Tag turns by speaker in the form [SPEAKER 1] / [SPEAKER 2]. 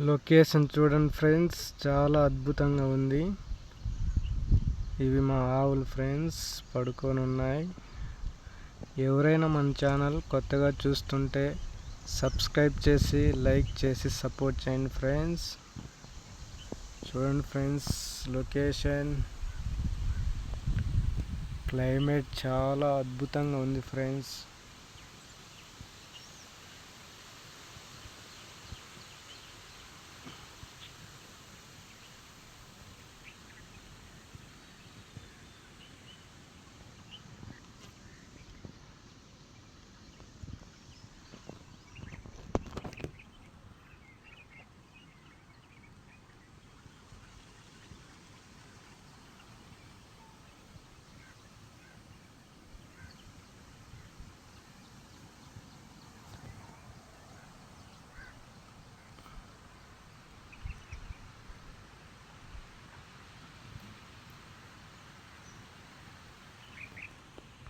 [SPEAKER 1] Location చూడండి friends చాలా అద్భుతంగా ఉంది. ఇవి మా ఆవులు ఫ్రెండ్స్ పడుకొని ఉన్నాయి. ఎవరైనా మన ఛానల్ కొత్తగా చూస్తుంటే సబ్స్క్రైబ్ చేసి లైక్ చేసి సపోర్ట్ చేయండి ఫ్రెండ్స్. చూడండి ఫ్రెండ్స్ లొకేషన్. క్లైమేట్ చాలా అద్భుతంగా ఉంది ఫ్రెండ్స్.